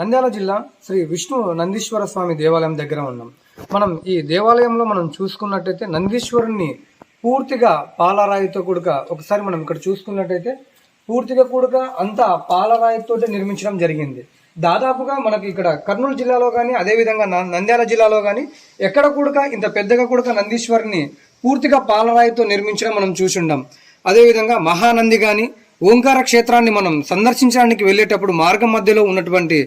నంద్యాల జిల్లా శ్రీ విష్ణు నందీశ్వర స్వామి దేవాలయం దగ్గర ఉన్నాం. మనం ఈ దేవాలయంలో మనం చూసుకున్నట్టయితే నందీశ్వరుణ్ణి పూర్తిగా పాలరాయితో కూడక ఒకసారి మనం ఇక్కడ చూసుకున్నట్టయితే పూర్తిగా కూడక అంతా పాలరాయితో నిర్మించడం జరిగింది. దాదాపుగా మనకి ఇక్కడ కర్నూలు జిల్లాలో కానీ అదేవిధంగా నంద్యాల జిల్లాలో కానీ ఎక్కడ కూడక ఇంత పెద్దగా కూడక నందీశ్వరుని పూర్తిగా పాలరాయితో నిర్మించడం మనం చూసుండం. అదేవిధంగా మహానంది కానీ ఓంకార క్షేత్రాన్ని మనం సందర్శించడానికి వెళ్ళేటప్పుడు మార్గం మధ్యలో ఉన్నటువంటి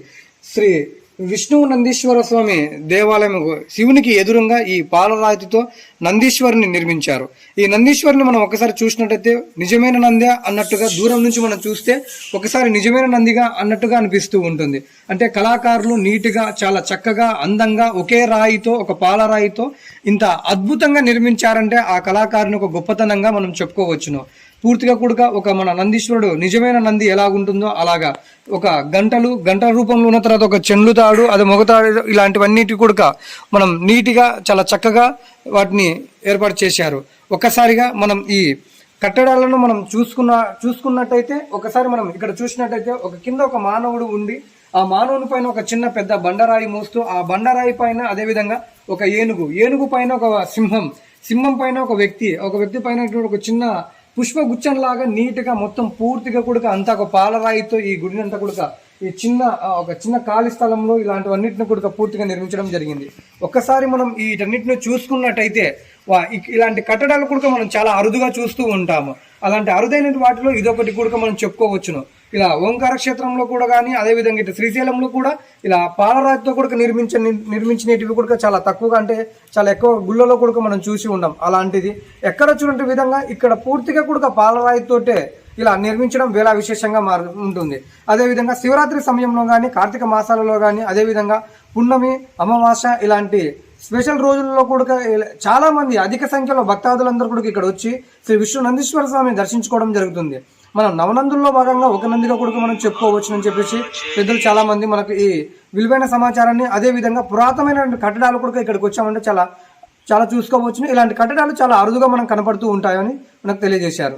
శ్రీ విష్ణువు నందీశ్వర స్వామి దేవాలయం శివునికి ఎదురుగా ఈ పాలరాతితో నందీశ్వరుని నిర్మించారు. ఈ నందీశ్వరుని మనం ఒకసారి చూసినట్టయితే నిజమైన నందే అన్నట్టుగా దూరం నుంచి మనం చూస్తే ఒకసారి నిజమైన నందిగా అన్నట్టుగా అనిపిస్తూ ఉంటుంది. అంటే కళాకారులు నీట్గా చాలా చక్కగా అందంగా ఒకే రాయితో ఒక పాలరాయితో ఇంత అద్భుతంగా నిర్మించారంటే ఆ కళాకారుని ఒక గొప్పతనంగా మనం చెప్పుకోవచ్చును. పూర్తిగా కూడా ఒక మన నందీశ్వరుడు నిజమైన నంది ఎలా ఉంటుందో అలాగా. ఒక గంటలు గంటల రూపంలో ఉన్న తర్వాత ఒక చెండ్లు తాడు అది మొగతాడు ఇలాంటివన్నిటి కూడా మనం నీట్గా చాలా చక్కగా వాటిని ఏర్పాటు చేశారు. ఒక్కసారిగా మనం ఈ కట్టడాలను మనం చూసుకున్న చూసుకున్నట్టయితే ఒకసారి మనం ఇక్కడ చూసినట్టయితే ఒక కింద ఒక మానవుడు ఉండి ఆ మానవుని పైన ఒక చిన్న పెద్ద బండరాయి మోస్తూ ఆ బండరాయి పైన అదేవిధంగా ఒక ఏనుగు ఏనుగు పైన ఒక సింహం సింహం పైన ఒక వ్యక్తి ఒక వ్యక్తి పైన ఒక చిన్న పుష్పగుచ్చంలాగా నీట్గా మొత్తం పూర్తిగా కూడా అంతా ఒక పాలరాయితో ఈ గుడిని అంతా కూడా ఈ చిన్న ఒక చిన్న ఖాళీ స్థలంలో ఇలాంటివన్నిటిని కూడా పూర్తిగా నిర్మించడం జరిగింది. ఒక్కసారి మనం వీటన్నిటిని చూసుకున్నట్టయితే వా- ఇలాంటి కట్టడాలు కూడా మనం చాలా అరుదుగా చూస్తూ ఉంటాము. అలాంటి అరుదైన వాటిలో ఇదొకటి కూడా మనం చెప్పుకోవచ్చును. ఇలా ఓంకార క్షేత్రంలో కూడా కానీ అదేవిధంగా ఇటు శ్రీశైలంలో కూడా ఇలా పాలరాతితో కూడా నిర్మించ నిర్మించినటివి కూడా చాలా తక్కువగా అంటే చాలా ఎక్కువ గుళ్ళలో కూడా మనం చూసి ఉన్నాం అలాంటిది ఎక్కడ చూడండి విధంగా ఇక్కడ పూర్తిగా కూడా పాలరాయితోటే ఇలా నిర్మించడం వేళ విశేషంగా మారు ఉంటుంది. అదేవిధంగా శివరాత్రి సమయంలో కానీ కార్తీక మాసాలలో కానీ అదేవిధంగా పున్నమి అమావాస ఇలాంటి స్పెషల్ రోజుల్లో కూడా ఇలా అధిక సంఖ్యలో భక్తాదులందరూ కూడా ఇక్కడ వచ్చి శ్రీ విష్ణు నందీశ్వర స్వామిని దర్శించుకోవడం జరుగుతుంది. మనం నవనందుల్లో భాగంగా ఒక నందిగా కూడా మనం చెప్పుకోవచ్చు అని చెప్పేసి పెద్దలు చాలా మంది మనకు ఈ విలువైన సమాచారాన్ని అదే విధంగా పురాతనమైన కట్టడాలు కూడా ఇక్కడికి వచ్చామంటే చాలా చాలా చూసుకోవచ్చు ఇలాంటి కట్టడాలు చాలా అరుదుగా మనం కనపడుతూ ఉంటాయని మనకు తెలియజేశారు.